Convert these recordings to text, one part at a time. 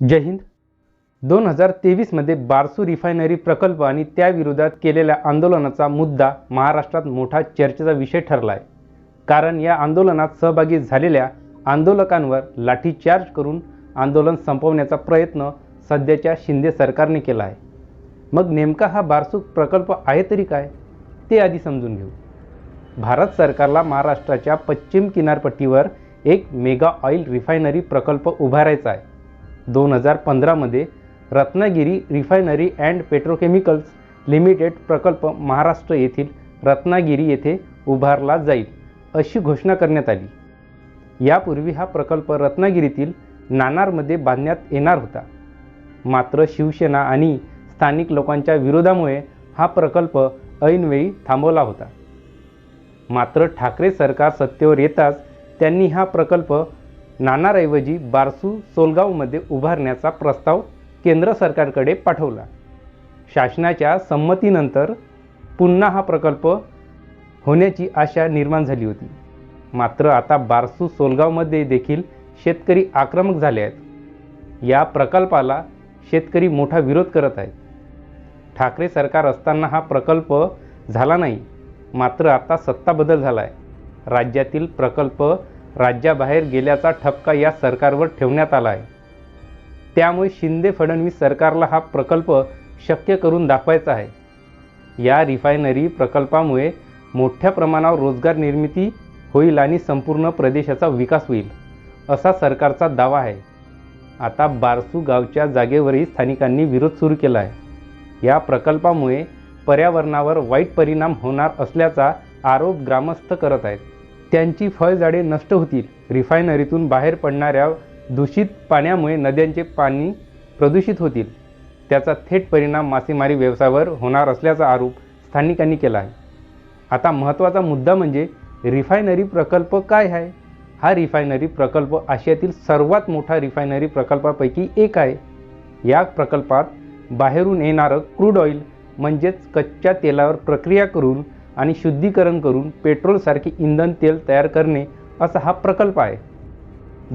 जय हिंद. दोन हजार तेवीसमध्ये बारसू रिफायनरी प्रकल्प आणि त्याविरोधात केलेल्या आंदोलनाचा मुद्दा महाराष्ट्रात मोठा चर्चेचा विषय ठरला आहे कारण या आंदोलनात सहभागी झालेल्या आंदोलकांवर लाठीचार्ज करून आंदोलन संपवण्याचा प्रयत्न सध्याच्या शिंदे सरकारने केला आहे मग नेमका हा बारसू प्रकल्प आहे तरी काय? ते आधी समजून घेऊ. भारत सरकारला महाराष्ट्राच्या पश्चिम किनारपट्टीवर एक मेगा ऑइल रिफायनरी प्रकल्प उभारायचा आहे. दोन हजार पंधरामध्ये Ratnagiri refinery and petrochemicals limited प्रकल्प महाराष्ट्र येथील रत्नागिरी येथे उभारला जाईल अशी घोषणा करण्यात आली. यापूर्वी हा प्रकल्प रत्नागिरीतील नाणारमध्ये बांधण्यात येणार होता. मात्र शिवसेना आणि स्थानिक लोकांच्या विरोधामुळे हा प्रकल्प ऐनवेळी थांबवला होता. मात्र ठाकरे सरकार सत्तेवर येताच त्यांनी हा प्रकल्प नाणारऐवजी बारसू सोलगावमध्ये उभारण्याचा प्रस्ताव केंद्र सरकारकडे पाठवला. शासनाच्या संमतीनंतर पुन्हा हा प्रकल्प होण्याची आशा निर्माण झाली होती. मात्र आता बारसू सोलगावमध्ये देखील शेतकरी आक्रमक झाले आहेत. या प्रकल्पाला शेतकरी मोठा विरोध करत आहेत. ठाकरे सरकार असताना हा प्रकल्प झाला नाही मात्र आता सत्ता बदल झाला आहे राज्यातील प्रकल्प राज्याबाहेर गेल्याचा ठपका या सरकारवर ठेवण्यात आला आहे. त्यामुळे शिंदे फडणवीस सरकारला हा प्रकल्प शक्य करून दाखवायचा आहे. या रिफायनरी प्रकल्पामुळे मोठ्या प्रमाणावर रोजगार निर्मिती होईल आणि संपूर्ण प्रदेशाचा विकास होईल असा सरकारचा दावा आहे. आता बारसू गावच्या जागेवरही स्थानिकांनी विरोध सुरू केला आहे. या प्रकल्पामुळे पर्यावरणावर वाईट परिणाम होणार असल्याचा आरोप ग्रामस्थ करत आहेत. त्यांची फळझाडे नष्ट होतील. रिफायनरीतून बाहेर पडणाऱ्या दूषित पाण्यामुळे नद्यांचे पाणी प्रदूषित होतील. त्याचा थेट परिणाम मासेमारी व्यवसायावर होणार असल्याचा आरोप स्थानिकांनी केला आहे. आता महत्त्वाचा मुद्दा म्हणजे रिफायनरी प्रकल्प काय आहे? हा रिफायनरी प्रकल्प आशियातील सर्वात मोठा रिफायनरी प्रकल्पापैकी एक आहे. या प्रकल्पात बाहेरून येणारं क्रूड ऑइल म्हणजेच कच्च्या तेलावर प्रक्रिया करून आणि शुद्धीकरण करून पेट्रोलसारखे इंधन तेल तयार करणे असा हा प्रकल्प आहे.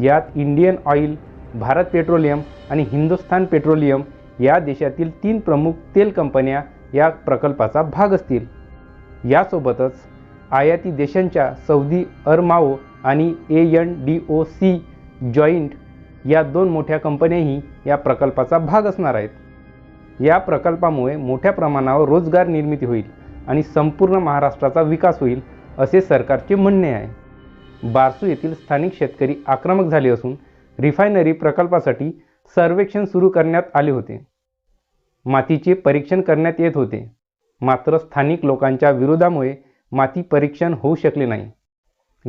यात इंडियन ऑइल भारत पेट्रोलियम आणि हिंदुस्थान पेट्रोलियम या देशातील तीन प्रमुख तेल कंपन्या या प्रकल्पाचा भाग असतील. यासोबतच आयाती देशांच्या सौदी अरमाओ आणि A N D O C joint या दोन मोठ्या कंपन्याही या प्रकल्पाचा भाग असणार आहेत. या प्रकल्पामुळे मोठ्या प्रमाणावर रोजगार निर्मिती होईल. आणि संपूर्ण महाराष्ट्राचा विकास होईल असे सरकारचे म्हणणे आहे. बारसू येथील स्थानिक शेतकरी आक्रमक झाले असून रिफायनरी प्रकल्पासाठी सर्वेक्षण सुरू करण्यात आले होते. मातीचे परीक्षण करण्यात येत होते. मात्र स्थानिक लोकांच्या विरोधामुळे माती परीक्षण होऊ शकले नाही.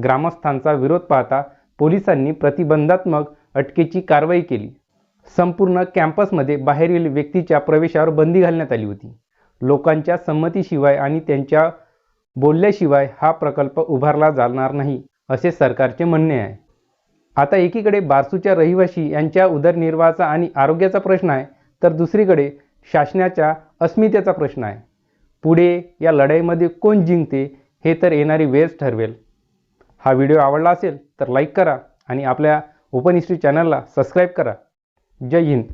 ग्रामस्थांचा विरोध पाहता पोलिसांनी प्रतिबंधात्मक अटकेची कारवाई केली. संपूर्ण कॅम्पसमध्ये बाहेरील व्यक्तीच्या प्रवेशावर बंदी घालण्यात आली होती. लोकांच्या संमतीशिवाय आणि त्यांच्या बोलल्याशिवाय हा प्रकल्प उभारला जाणार नाही असे सरकारचे म्हणणे आहे. आता एकीकडे बारसूच्या रहिवासी यांच्या उदरनिर्वाहाचा आणि आरोग्याचा प्रश्न आहे तर दुसरीकडे शासनाच्या अस्मितेचा प्रश्न आहे. पुढे या लढाईमध्ये कोण जिंकते हे तर येणारी वेळच ठरवेल. हा व्हिडिओ आवडला असेल तर लाईक करा आणि आपल्या ओपन हिस्ट्री चॅनलला सबस्क्राईब करा. जय हिंद.